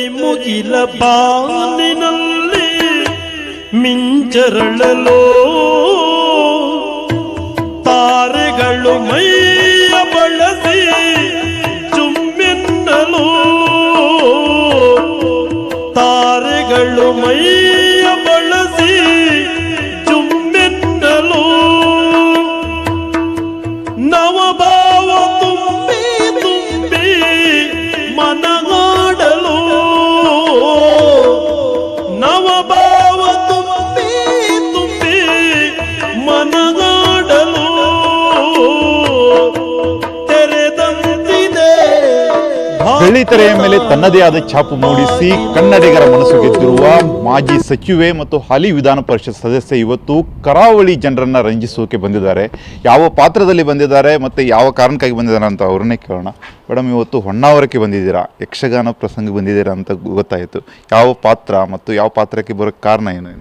ಮುಗಿಲ ಬಾನಿನಲ್ಲಿ ಮಿಂಚರಳಲೋ ತಾರೆಗಳು ಮೈಯ ಬಳಸಿ ಚುಮ್ಮೆನ್ನಲು ತಾರೆಗಳು ಮೈಯ ಬೆಳ್ಳಿತೆರೆಯ ಮೇಲೆ ತನ್ನದೇ ಆದ ಛಾಪು ಮೂಡಿಸಿ ಕನ್ನಡಿಗರ ಮನಸ್ಸು ಗೆದ್ದಿರುವ ಮಾಜಿ ಸಚಿವೆ ಮತ್ತು ಹಾಲಿ ವಿಧಾನ ಪರಿಷತ್ ಸದಸ್ಯ ಇವತ್ತು ಕರಾವಳಿ ಜನರನ್ನ ರಂಜಿಸೋಕೆ ಬಂದಿದ್ದಾರೆ. ಯಾವ ಪಾತ್ರದಲ್ಲಿ ಬಂದಿದ್ದಾರೆ ಮತ್ತೆ ಯಾವ ಕಾರಣಕ್ಕಾಗಿ ಬಂದಿದ್ದಾರೆ ಅಂತ ಅವ್ರನ್ನೇ ಕೇಳೋಣ. ಮೇಡಮ್, ಇವತ್ತು ಹೊನ್ನಾವರಕ್ಕೆ ಬಂದಿದ್ದೀರಾ? ಯಕ್ಷಗಾನ ಪ್ರಸಂಗ ಬಂದಿದ್ದೀರಾ ಅಂತ ಗೊತ್ತಾಯಿತು. ಯಾವ ಪಾತ್ರ ಮತ್ತು ಯಾವ ಪಾತ್ರಕ್ಕೆ ಬರೋಕ್ಕೆ ಕಾರಣ ಏನು?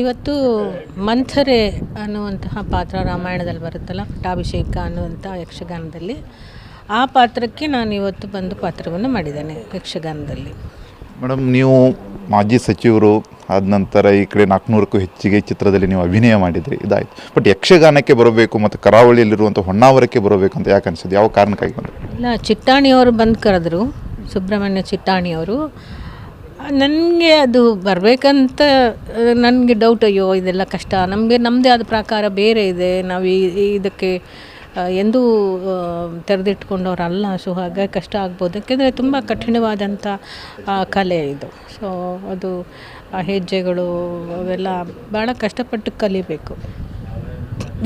ಇವತ್ತು ಮಂಥರೆ ಅನ್ನುವಂತಹ ಪಾತ್ರ ರಾಮಾಯಣದಲ್ಲಿ ಬರುತ್ತಲ್ಲ, ಪಟ್ಟಾಭಿಷೇಕ ಅನ್ನುವಂಥ ಯಕ್ಷಗಾನದಲ್ಲಿ. ಆ ಪಾತ್ರಕ್ಕೆ ನಾನು ಇವತ್ತು ಬಂದು ಪಾತ್ರವನ್ನು ಮಾಡಿದ್ದೇನೆ ಯಕ್ಷಗಾನದಲ್ಲಿ. ಮೇಡಮ್ ನೀವು ಮಾಜಿ ಸಚಿವರು ಆದ ನಂತರ ಈ ಕಡೆ ನಾಲ್ಕುನೂರಕ್ಕೂ ಹೆಚ್ಚಿಗೆ ಚಿತ್ರದಲ್ಲಿ ನೀವು ಅಭಿನಯ ಮಾಡಿದ್ರಿ ಇದಾಯಿತು. ಬಟ್ ಯಕ್ಷಗಾನಕ್ಕೆ ಬರಬೇಕು ಮತ್ತು ಕರಾವಳಿಯಲ್ಲಿರುವಂಥ ಹೊನ್ನಾವರಕ್ಕೆ ಬರಬೇಕು ಅಂತ ಯಾಕೆ ಅನಿಸಿದೆ ಯಾವ ಕಾರಣಕ್ಕಾಗಿ ಬಂದರು ಇಲ್ಲ ಚಿಟ್ಟಾಣಿಯವರು ಬಂದು ಕರೆದ್ರು ಸುಬ್ರಹ್ಮಣ್ಯ ಚಿಟ್ಟಾಣಿಯವರು. ನನಗೆ ಅದು ಬರಬೇಕಂತ ನನಗೆ ಡೌಟ್ ಅಯ್ಯೋ ಇದೆಲ್ಲ ಕಷ್ಟ. ನಮಗೆ ನಮ್ಮದೇ ಆದ ಪ್ರಕಾರ ಬೇರೆ ಇದೆ. ನಾವು ಈ- ಇದಕ್ಕೆ ಎಂದೂ ತೆರೆದಿಟ್ಕೊಂಡವ್ರು ತೆರೆದಿಟ್ಕೊಂಡವರಲ್ಲ ಸೊ ಹಾಗಾಗಿ ಕಷ್ಟ ಆಗ್ಬೋದು. ಯಾಕೆಂದರೆ ತುಂಬ ಕಠಿಣವಾದಂಥ ಕಲೆ ಇದು. ಸೊ ಅದು, ಆ, ಹೆಜ್ಜೆಗಳು ಅವೆಲ್ಲ ಭಾಳ ಕಷ್ಟಪಟ್ಟು ಕಲಿಬೇಕು.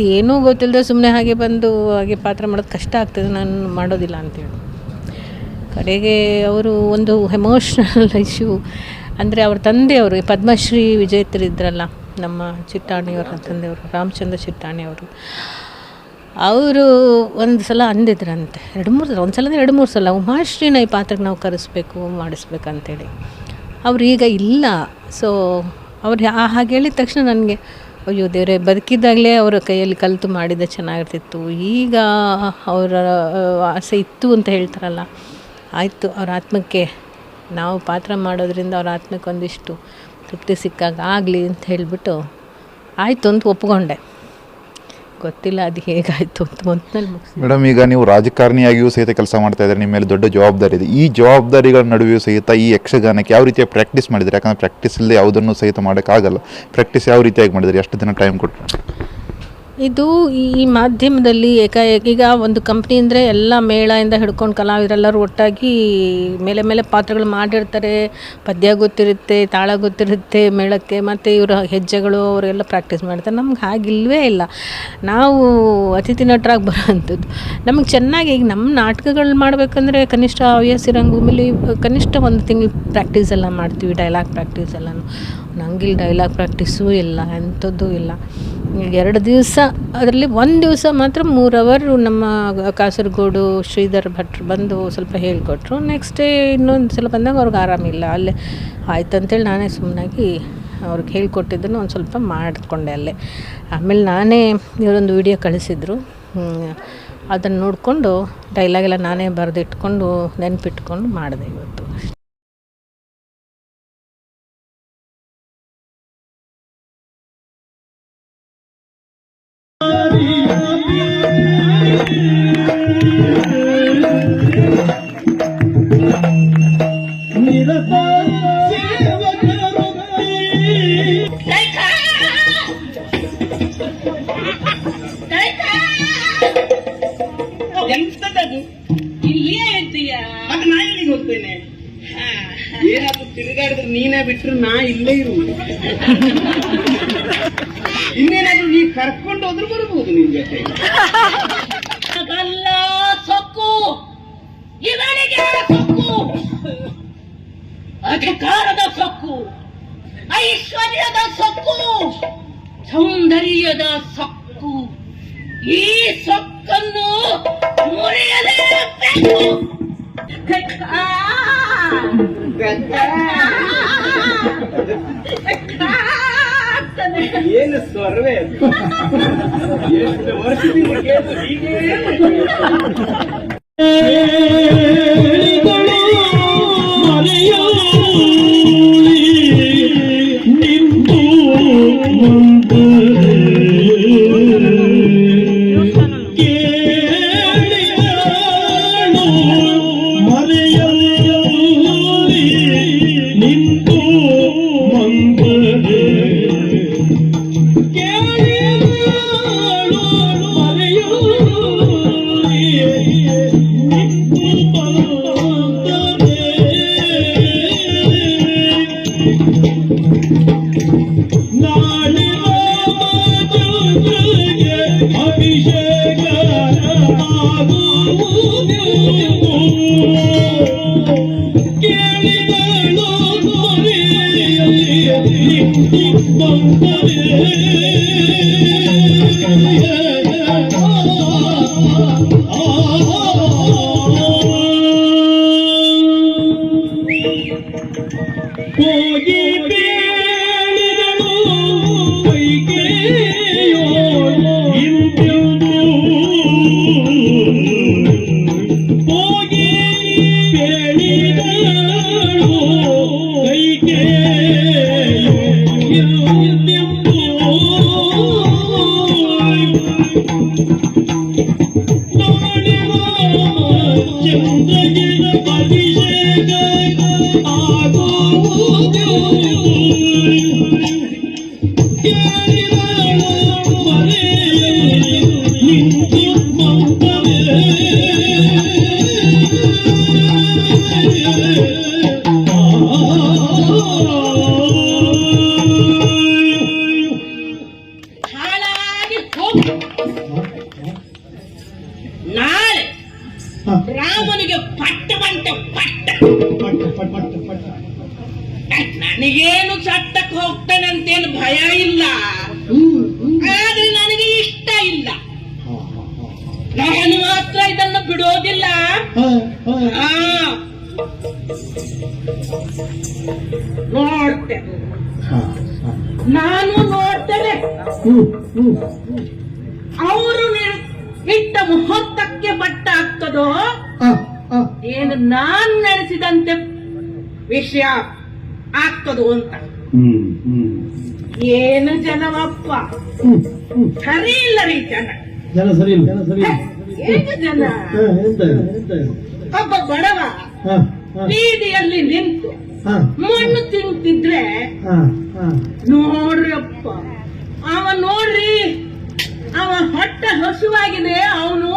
ಏನೂ ಗೊತ್ತಿಲ್ಲದೆ ಸುಮ್ಮನೆ ಹಾಗೆ ಬಂದು ಹಾಗೆ ಪಾತ್ರ ಮಾಡೋದು ಕಷ್ಟ ಆಗ್ತದೆ, ನಾನು ಮಾಡೋದಿಲ್ಲ ಅಂತೇಳಿ. ಕಡೆಗೆ ಅವರು ಒಂದು ಎಮೋಷ್ನಲ್ ಇಶ್ಯೂ ಅಂದರೆ ಅವ್ರ ತಂದೆಯವರು ಪದ್ಮಶ್ರೀ ವಿಜೇತರಿದ್ರಲ್ಲ, ನಮ್ಮ ಚಿಟ್ಟಾಣಿಯವರ ತಂದೆಯವರು, ರಾಮಚಂದ್ರ ಚಿಟ್ಟಾಣಿಯವರು ಅವರು ಒಂದು ಸಲ ಅಂದಿದ್ರಂತೆ. ಎರಡು ಮೂರು ಸಲ ಒಂದು ಸಲ ಎರಡು ಮೂರು ಸಲ ಉಮಾಶ್ರೀನ ಈ ಪಾತ್ರಕ್ಕೆ ನಾವು ಕರೆಸ್ಬೇಕು, ಮಾಡಿಸ್ಬೇಕಂತೇಳಿ. ಅವ್ರು ಈಗ ಇಲ್ಲ. ಸೊ ಅವ್ರು ಆ ಹಾಗೆ ಹೇಳಿದ ತಕ್ಷಣ ನನಗೆ, ಅಯ್ಯೋ ದೇವರೇ, ಬದುಕಿದ್ದಾಗಲೇ ಅವರ ಕೈಯಲ್ಲಿ ಕಲಿತು ಮಾಡಿದ ಚೆನ್ನಾಗಿರ್ತಿತ್ತು. ಈಗ ಅವರ ಆಸೆ ಇತ್ತು ಅಂತ ಹೇಳ್ತಾರಲ್ಲ. ಆಯಿತು, ಅವ್ರ ಆತ್ಮಕ್ಕೆ ನಾವು ಪಾತ್ರ ಮಾಡೋದ್ರಿಂದ ಅವ್ರ ಆತ್ಮಕ್ಕೆ ಒಂದಿಷ್ಟು ತೃಪ್ತಿ ಸಿಕ್ಕಾಗ ಆಗಲಿ ಅಂತ ಹೇಳಿಬಿಟ್ಟು ಆಯಿತು ಅಂತ ಒಪ್ಕೊಂಡೆ. ಗೊತ್ತಿಲ್ಲ ಅದು ಹೇಗಾಯಿತು ಅಂತ ಮೇಡಮ್, ಈಗ ನೀವು ರಾಜಕಾರಣಿಯಾಗಿಯೂ ಸಹಿತ ಕೆಲಸ ಮಾಡ್ತಾ ಇದ್ದಾರೆ ನಿಮ್ಮ ಮೇಲೆ ದೊಡ್ಡ ಜವಾಬ್ದಾರಿ ಇದೆ. ಈ ಜವಾಬ್ದಾರಿಗಳ ನಡುವೆಯೂ ಸಹಿತ ಈ ಯಕ್ಷಗಾನಕ್ಕೆ ಯಾವ ರೀತಿಯ ಪ್ರಾಕ್ಟೀಸ್ ಮಾಡಿದರೆ ಯಾಕಂದ್ರೆ ಪ್ರಾಕ್ಟೀಸ್ ಇಲ್ಲದೆ ಯಾವುದನ್ನು ಸಹಿತ ಮಾಡೋಕ್ಕಾಗಲ್ಲ. ಪ್ರಾಕ್ಟೀಸ್ ಯಾವ ರೀತಿಯಾಗಿ ಮಾಡಿದರೆ ಎಷ್ಟು ದಿನ ಟೈಮ್ ಕೊಟ್ಟರು ಇದು ಈ ಮಾಧ್ಯಮದಲ್ಲಿ ಏಕಾಏಕಿ ಈಗ ಒಂದು ಕಂಪ್ನಿ ಅಂದರೆ ಎಲ್ಲ ಮೇಳದಿಂದ ಹಿಡ್ಕೊಂಡು ಕಲಾವಿದರೆಲ್ಲರೂ ಒಟ್ಟಾಗಿ ಮೇಲೆ ಮೇಲೆ ಪಾತ್ರಗಳು ಮಾಡಿರ್ತಾರೆ. ಪದ್ಯ ಗೊತ್ತಿರುತ್ತೆ, ತಾಳ ಗೊತ್ತಿರುತ್ತೆ, ಮೇಳಕ್ಕೆ ಮತ್ತು ಇವರ ಹೆಜ್ಜೆಗಳು ಅವರೆಲ್ಲ ಪ್ರಾಕ್ಟೀಸ್ ಮಾಡ್ತಾರೆ. ನಮ್ಗೆ ಹಾಗಿಲ್ವೇ ಇಲ್ಲ. ನಾವು ಅತಿಥಿ ನಟರಾಗಿ ಬರೋವಂಥದ್ದು. ನಮಗೆ ಚೆನ್ನಾಗಿ ಈಗ ನಮ್ಮ ನಾಟಕಗಳು ಮಾಡಬೇಕಂದ್ರೆ ಕನಿಷ್ಠ ಹವ್ಯಾಸಿ ರಂಗಭೂಮಿಲಿ, ಕನಿಷ್ಠ ಒಂದು ತಿಂಗಳು ಪ್ರಾಕ್ಟೀಸ್ ಎಲ್ಲ ಮಾಡ್ತೀವಿ ಡೈಲಾಗ್ ಪ್ರಾಕ್ಟೀಸ್ ಎಲ್ಲನೂ. ನಂಗಿಲ್ಲಿ ಡೈಲಾಗ್ ಪ್ರಾಕ್ಟೀಸೂ ಇಲ್ಲ, ಎಂಥದ್ದು ಇಲ್ಲ. ಎರಡು ದಿವಸ, ಅದರಲ್ಲಿ ಒಂದು ದಿವಸ ಮಾತ್ರ ಮೂರು ಅವರ್ ನಮ್ಮ ಕಾಸರಗೋಡು ಶ್ರೀಧರ್ ಭಟ್ರು ಬಂದು ಸ್ವಲ್ಪ ಹೇಳಿಕೊಟ್ರು. ನೆಕ್ಸ್ಟ್ ಡೇ ಇನ್ನೊಂದು ಸಲ ಬಂದಾಗ ಅವ್ರಿಗೆ ಆರಾಮಿಲ್ಲ ಅಲ್ಲೇ ಆಯ್ತು ಅಂತೇಳಿ ನಾನೇ ಸುಮ್ಮನಾಗಿ ಅವ್ರಿಗೆ ಹೇಳ್ಕೊಟ್ಟಿದ್ದನ್ನು ಒಂದು ಸ್ವಲ್ಪ ಮಾಡಿಕೊಂಡೆ ಅಲ್ಲೇ. ಆಮೇಲೆ ನಾನೇ ಇವರೊಂದು ವಿಡಿಯೋ ಕಳಿಸಿದ್ರು. ಅದನ್ನು ನೋಡಿಕೊಂಡು ಡೈಲಾಗೆಲ್ಲ ನಾನೇ ಬರೆದಿಟ್ಕೊಂಡು ನೆನಪಿಟ್ಕೊಂಡು ಮಾಡಿದೆ ಇವತ್ತು. ಎಂತದದು ಇಲ್ಲೇ ಇರ್ತೀಯ ಮತ್ತೆ ನಾ ಎಲ್ಲಿಗೆ ಹೋಗ್ತೇನೆ ಏನಾದ್ರು ತಿರುಗಾಡಿದ್ರೆ ನೀನೇ ಬಿಟ್ರು ನಾ ಇಲ್ಲೇ ಇರುವುದು ಇನ್ನೇನಾದ್ರು ನೀ ಕರ್ಕೊಂಡು ಹೋದ್ರು ಬರ್ಬೋದು ನಿನ್ ಜೊತೆ ಅದಲ್ಲ ಸೊಕ್ಕು ಇವನಿಗೆ ಸೊಕ್ಕು ಅಧಿಕಾರದ ಸೊಕ್ಕು ಐಶ್ವರ್ಯದ ಸೊಕ್ಕು. ಸೌಂದರ್ಯದ ಸೊಕ್ಕು. ಈ ಸೊಕ್ಕನ್ನು ಮುರಿಯಲೇಬೇಕು! ಏನು ಸ್ವರ್ವೇ? ಎಷ್ಟು ವರ್ಷದಿಂದ ಕೇಳ್ತು ಹೀಗೇ? 哎。ನಾನು ನೋಡ್ತೇನೆ. ಅವರು ಇಟ್ಟ ಮುಹೂರ್ತಕ್ಕೆ ಬಟ್ಟ ಆಗ್ತದೋ ಏನು ನಾನು ನಡೆಸಿದಂತೆ ವಿಷಯ ಆಗ್ತದೋ ಅಂತ. ಏನು ಜನವಪ್ಪ? ಸರಿ ಇಲ್ಲ ರೀ ಜನ. ಜನ ಸರಿ ಇಲ್ಲ. ಜನ ಸರಿ ಏನು ಜನ? ಒಬ್ಬ ಬಡವ ಬೀದಿಯಲ್ಲಿ ನಿಂತು ಹಾ, ಮಣ್ಣು ತಿಂತಿದ್ರೆ. ನೋಡ್ರಿ ಅಪ್ಪ ಅವ ನೋಡ್ರಿ ಅವ ಹೊಟ್ಟೆ ಹಸುವಾಗಿದೆ ಅವನು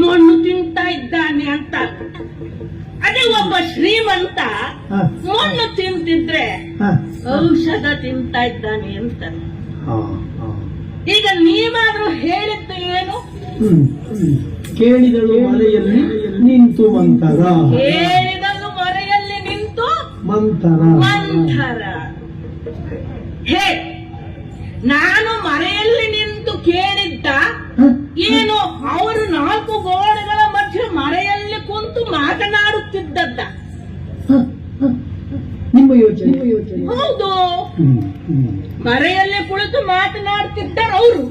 ಮಣ್ಣು ತಿಂತಾ ಇದ್ದಾನೆ ಅಂತ. ಅದೇ ಒಬ್ಬ ಶ್ರೀಮಂತ ಮಣ್ಣು ತಿಂತಿದ್ರೆ ಔಷಧ ತಿಂತಾ ಇದ್ದಾನೆ ಅಂತ. ಈಗ ನೀವಾದ್ರೂ ಹೇಳಿದ್ದು ಏನು. ಕೇಳಿದಳು ಮರೆಯಲ್ಲಿ ನಿಂತು ಮಂತರ ಹೇಳಿದನು ಮರೆಯಲ್ಲಿ ನಿಂತು ಮಂತರ ಮಂಥರ. ಹೇ ನಾನು ಮರೆಯಲ್ಲಿ ನಿಂತು ಕೇಳಿದ್ದ? ಏನು ಅವರು ನಾಲ್ಕು ಗೋಡೆಗಳ ಮಧ್ಯೆ ಮರೆಯಲ್ಲಿ ಕುಂತು ಮಾತನಾಡುತ್ತಿದ್ದದ್ದ. ನಿಮ್ಮ ಯೋಚನೆ ಹೌದು. ಮರೆಯಲ್ಲಿ ಕುಳಿತು ಮಾತನಾಡುತ್ತಿದ್ದರು ಅವರು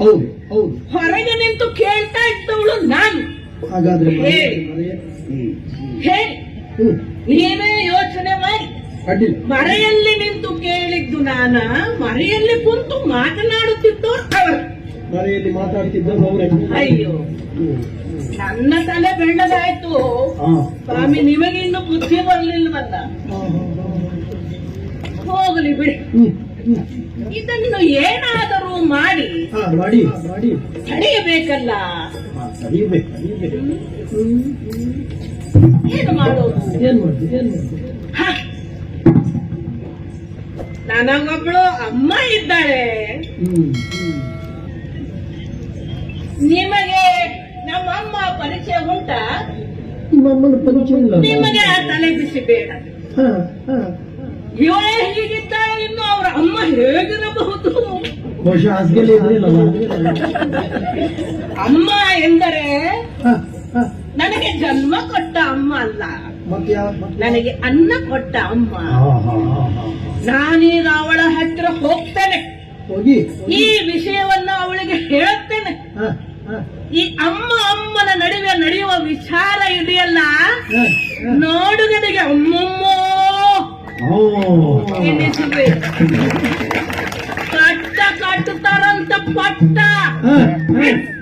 ಹೌದು ಹೌದು ಹೊರಗೆ ನಿಂತು ಕೇಳ್ತಾ ಇದ್ದವಳು ನಾನು ಹಾಗಾದ್ರೆ ಹೇಳಿ. ಹೇಳಿ ನೀವೇ ಯೋಚನೆ ಮರೆಯಲ್ಲಿ ನಿಂತು ಕೇಳಿದ್ದು ನಾನ? ಮರೆಯಲ್ಲಿ ಕುಂತು ಮಾತನಾಡುತ್ತಿತ್ತೋ ಅವರು ಮರೆಯಲ್ಲಿ ಮಾತಾಡುತ್ತಿದ್ದ ಅವರೇ. ಅಯ್ಯೋ. ನನ್ನ ತಲೆ ಬೆಳ್ಳದಾಯ್ತು. ಸ್ವಾಮಿ ನಿಮಗೆ ಇನ್ನು ಬುದ್ಧಿ ಬರ್ಲಿಲ್ವಲ್ಲ ಹೋಗಲಿ ಬಿಡಿ. ಇದನ್ನು ಏನಾದರೂ ಮಾಡಿ. ತಡೆಯಬೇಕಲ್ಲ ಏನು ಮಾಡೋದು? ನನಗೊಬ್ಳು ಅಮ್ಮ ಇದ್ದಾಳೆ. ನಿಮಗೆ ನಮ್ಮಮ್ಮ ಪರಿಚಯ ಉಂಟಾ? ನಿಮ್ಮಅಮ್ಮನ ಪರಿಚಯ ಇಲ್ಲ. ನಿಮಗೆ ಆ ತಲೆ ಬಿಸಿ ಬೇಡ. ಇವಳೆ ಹೀಗಿದ್ದಾಳೆ ಇನ್ನು ಅವರ ಅಮ್ಮ ಹೇಗಿರಬಹುದು? ಅಮ್ಮ ಎಂದರೆ. ನನಗೆ ಜನ್ಮ ಕೊಟ್ಟ ಅಮ್ಮ ಅಲ್ಲ. ನನಗೆ ಅನ್ನ ಕೊಟ್ಟ ಅಮ್ಮ. ನಾನೀಗ ಅವಳ ಹತ್ತಿರ ಹೋಗ್ತೇನೆ. ಹೋಗಿ. ಈ ವಿಷಯವನ್ನ ಅವಳಿಗೆ ಹೇಳುತ್ತೇನೆ. ಈ ಅಮ್ಮ ಅಮ್ಮನ ನಡುವೆ ನಡೆಯುವ ವಿಚಾರ ಇದೆಯಲ್ಲ? ನೋಡುಗನಿಗೆ ಅಮ್ಮಮ್ಮೋ! ಕಟ್ಟ ಹ. ಪಟ್ಟ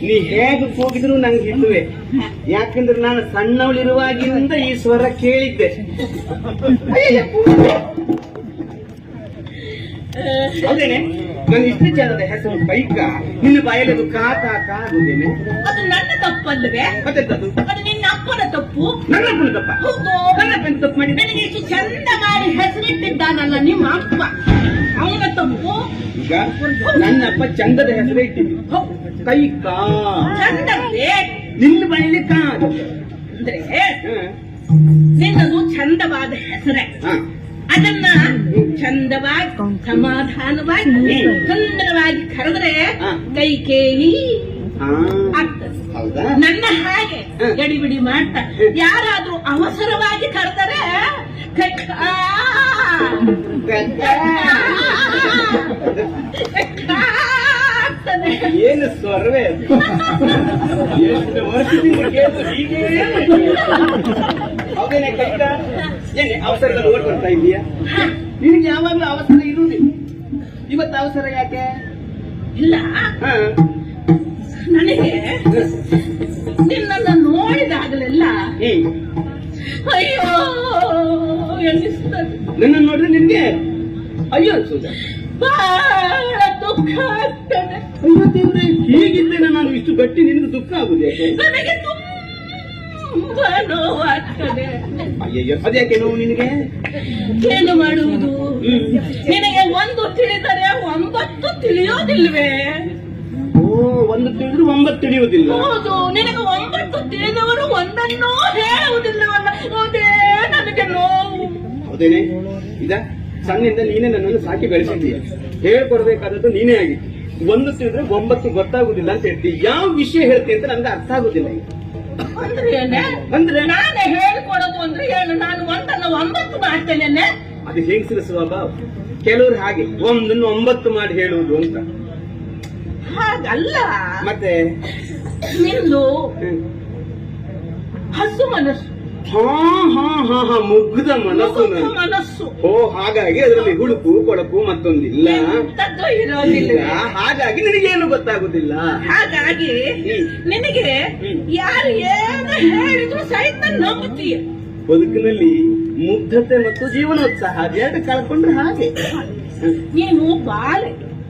ನೀ ಹೇಗೆ ಕೂಗಿದ್ರು ನಂಗೆ ಹಿಡುವೆ ಯಾಕಂದ್ರೆ ನಾನು ಸಣ್ಣವಳಿರುವಾಗಿಂದ ಈ ಸ್ವರ ಕೇಳಿದ್ದೆ ಹೌದೇನೆ ನನ್ನ ಇಷ್ಟು ಜನದ ಹೆಸರು ಬೈಕ ನಿನ್ನ ಬಾಯಲ್ಲಿ ಅದು ಕಾ ಕಾ ಕಾ ಆಗುದೇನೆ ಅದು ನನ್ನ ತಪ್ಪಲ್ಲವೇ? ಮತ್ತೆಂತದ್ದು? ಅದು ನಿನ್ನ ಅಪ್ಪನ ತಪ್ಪು? ನನ್ನ ಅಪ್ಪನ ತಪ್ಪ? ನನ್ನ ಅಪ್ಪನ ತಪ್ಪು ಮಾಡಿ ನನಗೆ ಇಷ್ಟು ಚಂದ ಮಾಡಿ ಹೆಸರಿಟ್ಟಿದ್ದಾನಲ್ಲ ನಿಮ್ಮ ಅಪ್ಪ. ಅವನ ತಪ್ಪು ಈಗ ನನ್ನ ಅಪ್ಪ ಚಂದದ ಇಟ್ಟಿದ್ವಿ ಕೈ ಕಾ. ನಿನ್ನ ಬಳ್ಳಿ ಕಾ. ಅಂದ್ರೆ ನಿನ್ನದು ಚಂದವಾದ ಹೆಸರೇ. ಹ. ಅದನ್ನ ಚಂದವಾಗಿ ಸಮಾಧಾನವಾಗಿ ಸುಂದರವಾಗಿ ಕರೆದ್ರೆ ಕೈ ಕೇಳಿ. ನನ್ನ ಹಾಗೆ ಗಡಿ ಗಡಿಬಿಡಿ ಮಾಡ್ತಾ ಯಾರಾದ್ರೂ ಅವಸರವಾಗಿ ಕರೆದರೆ ಕೈ. ಏನು ಸ್ವರವೇ? ಎಷ್ಟು ವರ್ಷದಿಂದ ಕೇಳಿದ್ರು ಹೀಗೇ ಹೌದೇನೆ ಕಷ್ಟ? ಏನೇ ಅವಸರದಲ್ಲಿ ಓಟ್ ಬರ್ತಾ ಇದೀಯಾ ನಿನಗೆ ಯಾವಾಗಲೂ ಅವಸರ ಇರುವುದಿಲ್ಲ ಇವತ್ತು ಅವಸರ ಯಾಕೆ? ಇಲ್ಲ. ನನಗೆ ನಿನ್ನನ್ನು ನೋಡಿದಾಗಲೆಲ್ಲ ಅಯ್ಯೋ ನನ್ನ ನೋಡಿದ್ರೆ ನಿನ್ಗೆ ಅಯ್ಯೋ ಅನ್ಸುದ ಬಹಳ ದುಃಖ ಆಗ್ತದೆ. ಅಯ್ಯೋ ದೇವ್ರೆ ಹೀಗಿದ್ದೇನೆ ನಾನು ಇಷ್ಟು ಗಟ್ಟಿ ನಿನ್ಗೆ ದುಃಖ ಆಗುದೇ? ನನಗೆ ತುಂಬಾ ನೋವಾಗ್ತದೆ ಅಯ್ಯಯ್ಯೋ ಅದ್ಯಾಕೆ ನೋವು ನಿನಗೆ? ಏನು ಮಾಡುವುದು? ನಿನಗೆ ಒಂದು ತಿಳಿದರೆ ಒಂಬತ್ತು ತಿಳಿಯೋದಿಲ್ವೇ? ಓ ಒಂದು ತಿಳಿದ್ರು ಒಂಬತ್ತು ತಿಳಿಯುವುದಿಲ್ಲ. ಹೌದು ನಿನಗೆ ಒಂಬತ್ತು ತಿಳಿದವರು ಒಂದನ್ನೂ ಹೇಳುವುದಿಲ್ಲವಲ್ಲ. ನೋವು ಹೌದೇನೆ? ಇದ? ಸಣ್ಣಿಂದ ನೀನೇ ನನ್ನನ್ನು ಸಾಕಿ ಬೆಳೆಸಿದ್ದೀಯ ಹೇಳ್ಕೊಡ್ಬೇಕಾದದ್ದು ನೀನೇ ಆಗಿ ಒಂದು ತಿಳಿದ್ರೆ ಒಂಬತ್ತು ಗೊತ್ತಾಗುದಿಲ್ಲ ಅಂತ ಹೇಳ್ತಿ. ಯಾವ ವಿಷಯ ಹೇಳ್ತೀಯ ಅಂತ ನನ್ಗೆ ಅರ್ಥ ಆಗುದಿಲ್ಲ ಈಗ. ಅಂದ್ರೆ ನಾನೇ ಹೇಳ್ಕೊಡೋದು ಅಂದ್ರೆ ಏನು ನಾನು ಒಂದನ್ನು ಒಂಬತ್ತು ಮಾಡ್ತೇನೆ ಅದು ಹೆಂಗಸರ ಸ್ವಭಾವ? ಕೆಲವರು ಹಾಗೆ. ಒಂದನ್ನು ಒಂಬತ್ತು ಮಾಡಿ ಹೇಳುವುದು ಅಂತ. ಹಾಗಲ್ಲ. ಮತ್ತೆ? ನಿಂದು. ಹಸು ಮನಸ್ಸು. ಮುಗ್ಧ ಮನಸ್ಸು. ಮನಸ್ಸು. ಓ ಹಾಗಾಗಿ ಅದರಲ್ಲಿ ಹುಡುಕು ಕೊಳಕು ಮತ್ತೊಂದಿಲ್ಲ. ಇರೋದಿಲ್ಲ. ಹಾಗಾಗಿ ನಿನಗೇನು ಗೊತ್ತಾಗುದಿಲ್ಲ. ಹಾಗಾಗಿ. ನಿನಗೆ. ಯಾರು ಏನು ಹೇಳಿದ್ರು ಸಹಿತ ನಂಬುತ್ತೀಯ. ಬದುಕಿನಲ್ಲಿ ಮುಗ್ಧತೆ ಮತ್ತು ಜೀವನೋತ್ಸಾಹ ಅದೆರಡು ಕಳ್ಕೊಂಡ್ರೆ ಹಾಗೆ? ನೀನು ಬಾಲೆ.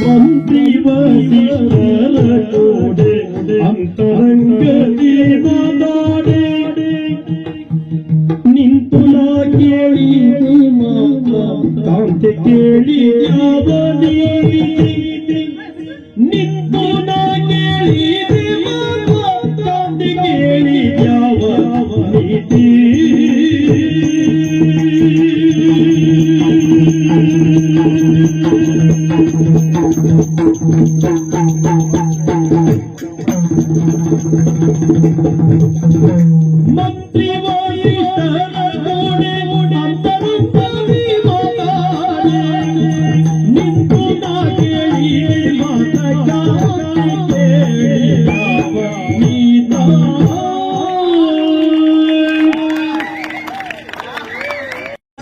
మంత్రి వాడి అంతరంగ దీవదాడే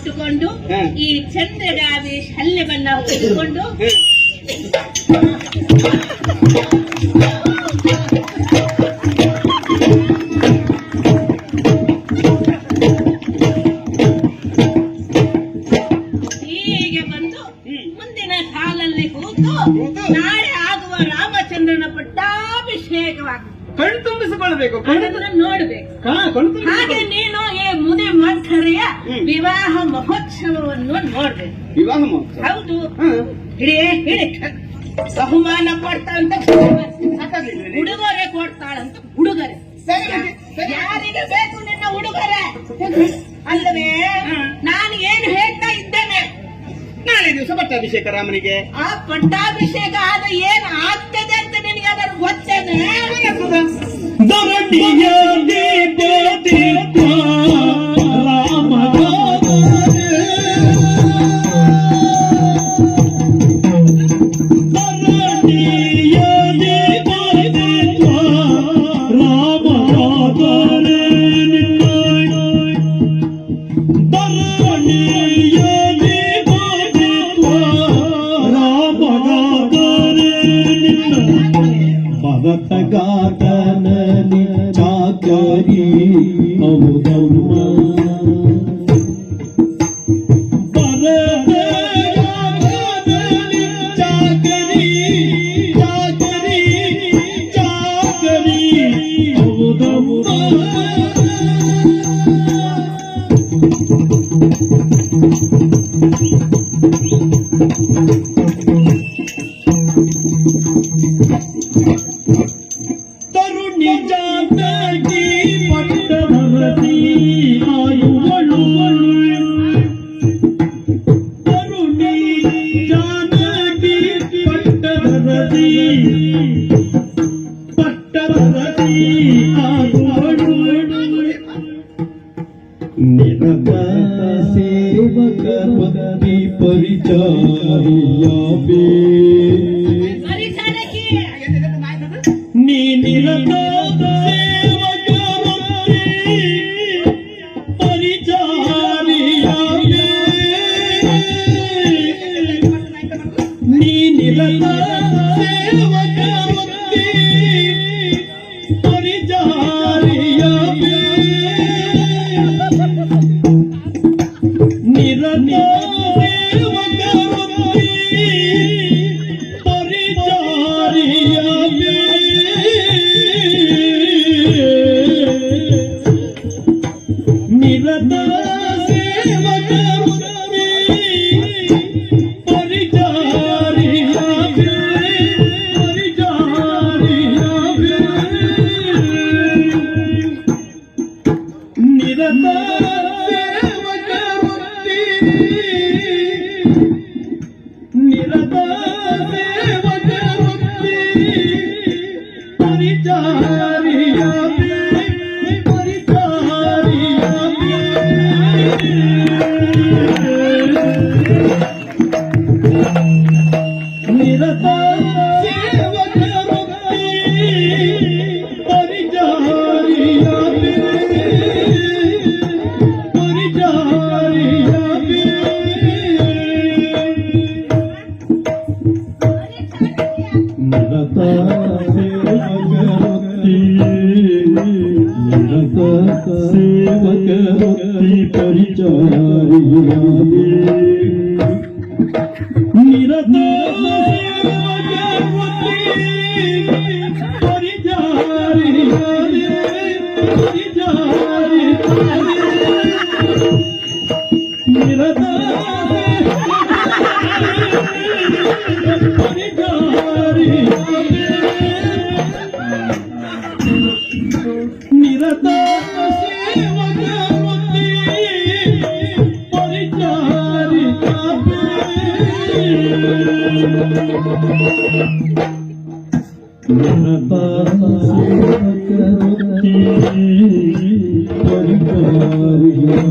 ಇಟ್ಟುಕೊಂಡು. ಈ ಚಂದ್ರಗಾವಿ ಶಲ್ಯವನ್ನ ತೆಗೆದುಕೊಂಡು ಆ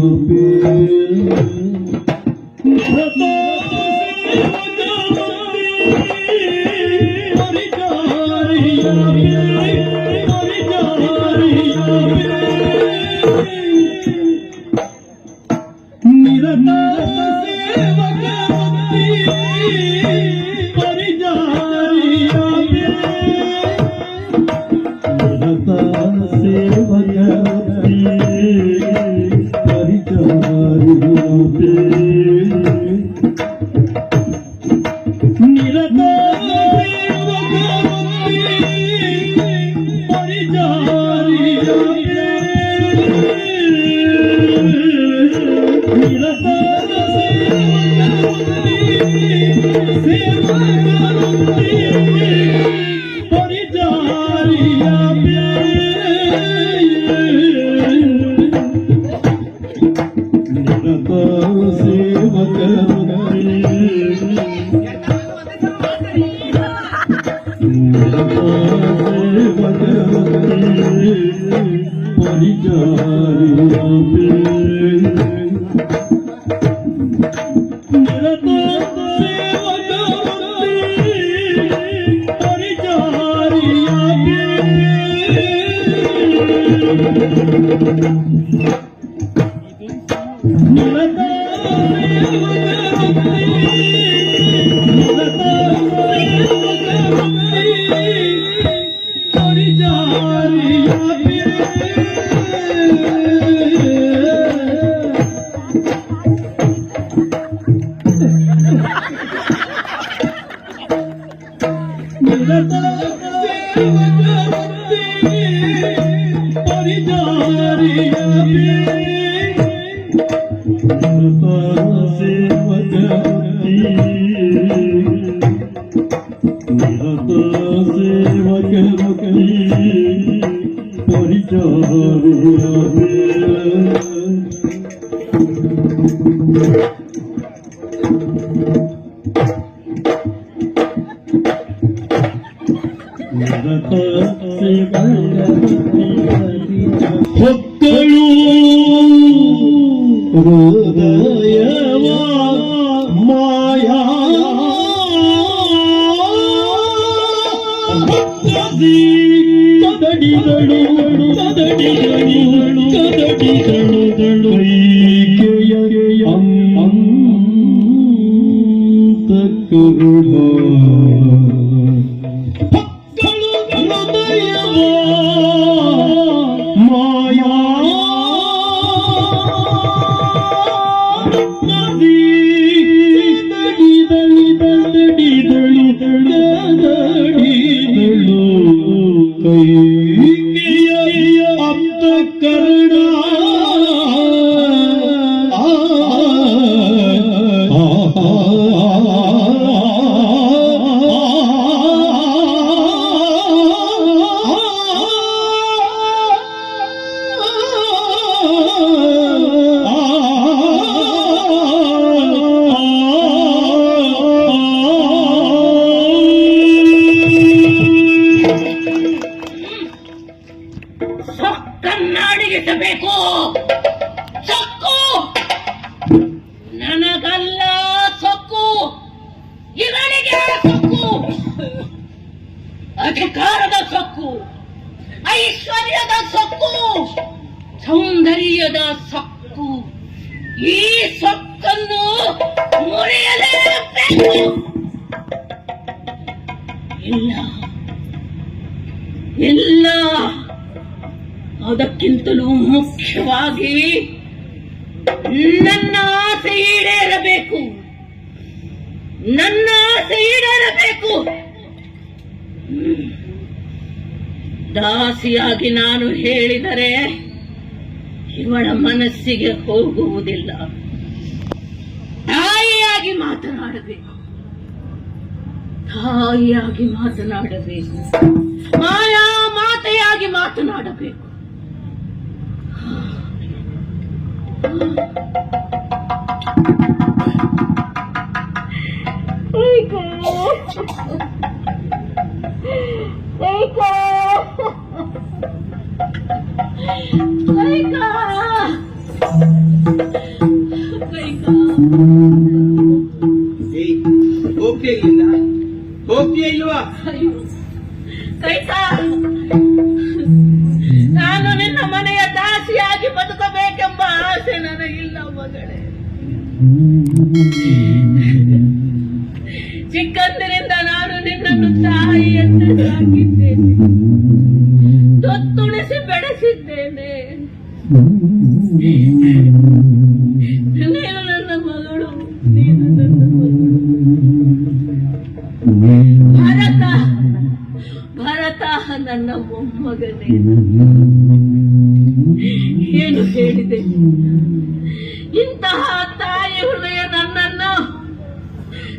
não is ಕನ್ನಡಿಗಿಸಬೇಕು ಸೊಕ್ಕು ನನಗಲ್ಲ ಸೊಕ್ಕು ಇವನಿಗೆ ಸೊಕ್ಕು ಅಧಿಕಾರದ ಸೊಕ್ಕು ಐಶ್ವರ್ಯದ ಸೊಕ್ಕು ಸೌಂದರ್ಯದ ಸೊಕ್ಕು ಈ ಸೊಕ್ಕನ್ನು ಮುರಿಯಲೇಬೇಕು. ಇಲ್ಲ. ಇಲ್ಲ. ಅದಕ್ಕಿಂತಲೂ ಮುಖ್ಯವಾಗಿ ನನ್ನ ಆಸೆ ಈಡೇರಬೇಕು. ನನ್ನ ಆಸೆ ಈಡೇರಬೇಕು. ದಾಸಿಯಾಗಿ ನಾನು ಹೇಳಿದರೆ ಇವಳ ಮನಸ್ಸಿಗೆ ಹೋಗುವುದಿಲ್ಲ. ತಾಯಿಯಾಗಿ ಮಾತನಾಡಬೇಕು. ತಾಯಿಯಾಗಿ ಮಾತನಾಡಬೇಕು. ಮಾಯಾ ಭರತ ಭರತ ನನ್ನ ಮೊಮ್ಮಗನೇ. ಏನು ಹೇಳಿದೆ? ಇಂತಹ ತಾಯಿ ಹೃದಯ ನನ್ನನ್ನು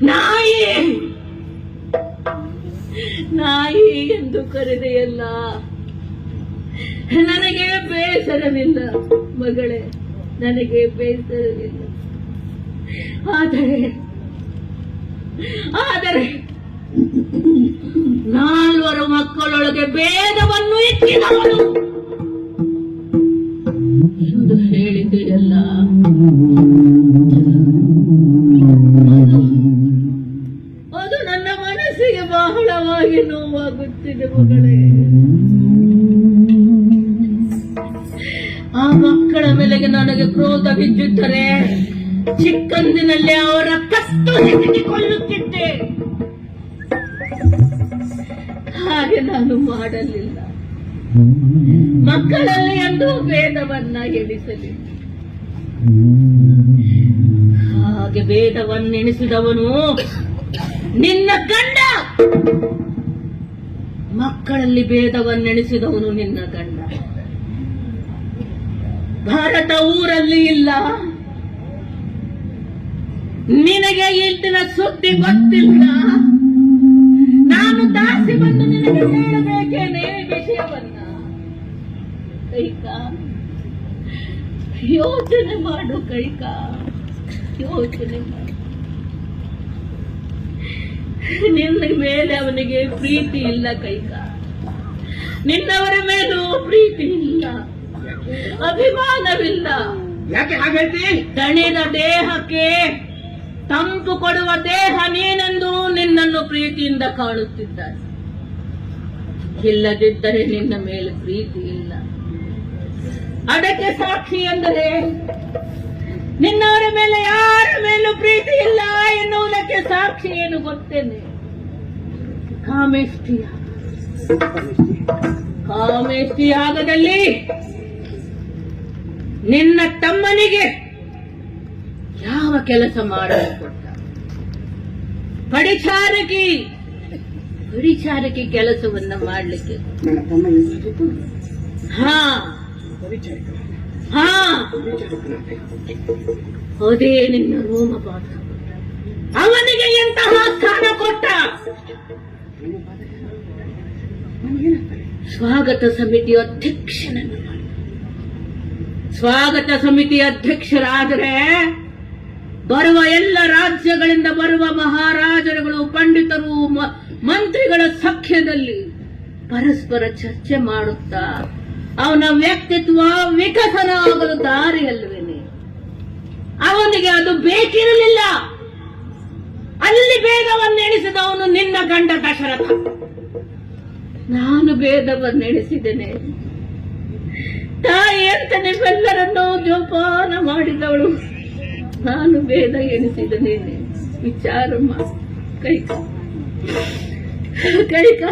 ನಾಯಿ ನಾಯಿ ಎಂದು ಕರೆದೆಯಲ್ಲ ನನಗೆ ಬೇಸರವಿಲ್ಲ ಮಗಳೇ, ನನಗೆ ಬೇಸರವಿಲ್ಲ. ಆದರೆ ಆದರೆ ನಾಲ್ವರು ಮಕ್ಕಳೊಳಗೆ ಭೇದವನ್ನು ಇಟ್ಟಿದವಳು ಎಂದು ಹೇಳಿದೆಯಲ್ಲ ಅದು ನನ್ನ ಮನಸ್ಸಿಗೆ ಬಹಳವಾಗಿ ನೋವಾಗುತ್ತಿದೆ ಮಗಳೇ. ಆ ಮಕ್ಕಳ ಮೇಲೆಗೆ ನನಗೆ ಕ್ರೋಧ ಬಿದ್ದಿದ್ದರೆ ಚಿಕ್ಕಂದಿನಲ್ಲಿ ಅವರ ಕಷ್ಟ ಹಿಡಿದುಕೊಳ್ಳುತ್ತಿದ್ದೆ ಹಾಗೆ ನಾನು ಮಾಡಲಿಲ್ಲ. ಮಕ್ಕಳಲ್ಲಿ ಎಂದು ಭೇದವನ್ನ ಎಣಿಸಲಿಲ್ಲ. ಹಾಗೆ ಭೇದವನ್ನೆಣಿಸಿದವನು, ನಿನ್ನ ಗಂಡ! ಮಕ್ಕಳಲ್ಲಿ ಭೇದವನ್ನೆಣಿಸಿದವನು ನಿನ್ನ ಗಂಡ. ಭಾರತ ಊರಲ್ಲಿ ಇಲ್ಲ. ನಿನಗೆ ಇಂದಿನ ಸುದ್ದಿ ಗೊತ್ತಿಲ್ಲ. ನಾನು ದಾಸಿ ಬಂದು ನಿನಗೆ ಹೇಳಬೇಕೇನೆ ವಿಷಯವನ್ನ? ಕೈಕಾ ಯೋಚನೆ ಮಾಡು ಕೈಕಾ ಯೋಚನೆ ಮಾಡು. ನಿನ್ನ ಮೇಲೆ ಅವನಿಗೆ ಪ್ರೀತಿ ಇಲ್ಲ ಕೈಕಾ. ನಿನ್ನವರ ಮೇಲೂ ಪ್ರೀತಿ ಇಲ್ಲ ಅಭಿಮಾನವಿಲ್ಲ. ಯಾಕೆ ಹಾಗೆ ದಣಿದ ದೇಹಕ್ಕೆ ತಂಪು ಕೊಡುವ ದೇಹ ನೀನೆಂದು ನಿನ್ನನ್ನು ಪ್ರೀತಿಯಿಂದ ಕಾಣುತ್ತಿದ್ದಾನೆ ಇಲ್ಲದಿದ್ದರೆ ನಿನ್ನ ಮೇಲೆ ಪ್ರೀತಿ ಇಲ್ಲ. ಅದಕ್ಕೆ ಸಾಕ್ಷಿ ಎಂದರೆ ನಿನ್ನವರ ಮೇಲೆ ಯಾರ ಮೇಲೂ ಪ್ರೀತಿ ಇಲ್ಲ ಎನ್ನುವುದಕ್ಕೆ ಸಾಕ್ಷಿ ಏನು ಗೊತ್ತೇನೆ? ಕಾಮೇಷ್ಟಿಯ ಕಾಮೇಷ್ಟಿಯಾಗದಲ್ಲಿ ನಿನ್ನ ತಮ್ಮನಿಗೆ ಯಾವ ಕೆಲಸ ಮಾಡಲು ಕೊಟ್ಟ? ಪಡಿಚಾರಕಿ ಪಡಿಚಾರಕಿ ಕೆಲಸವನ್ನ ಮಾಡ್ಲಿಕ್ಕೆ. ಹಾ. ಹಾ. ಅದೇ ನಿನ್ನ ರೋಮಪಾತ ಅವನಿಗೆ ಎಂತಹ ಸ್ಥಾನ ಕೊಟ್ಟ? ಸ್ವಾಗತ ಸಮಿತಿ ಅಧ್ಯಕ್ಷನನ್ನು ಸ್ವಾಗತ ಸಮಿತಿ ಅಧ್ಯಕ್ಷರಾದರೆ ಬರುವ ಎಲ್ಲ ರಾಜ್ಯಗಳಿಂದ ಬರುವ ಮಹಾರಾಜರುಗಳು, ಪಂಡಿತರು ಮಂತ್ರಿಗಳ ಸಖ್ಯದಲ್ಲಿ ಪರಸ್ಪರ ಚರ್ಚೆ ಮಾಡುತ್ತಾ, ಅವನ ವ್ಯಕ್ತಿತ್ವ ವಿಕಸನ ಆಗಲು ದಾರಿಯಲ್ವೇನೆ ಅವನಿಗೆ ಅದು ಬೇಕಿರಲಿಲ್ಲ. ಅಲ್ಲಿ ಭೇದವನ್ನೆಣಿಸಿದವನು ನಿನ್ನ ಗಂಡ ದಶರಥ. ನಾನು ಭೇದವನ್ನೆಣಿಸಿದ್ದೇನೆ. ತಾಯಿ ಅಂತ ನಿಮ್ಮೆಲ್ಲರನ್ನೂ ಜೋಪಾನ ಮಾಡಿದವಳು. ನಾನು ಭೇದ ಎಣಿಸಿದ್ದೇನೆ ವಿಚಾರ ಮಾ ಕೈಕ ಕೈಕ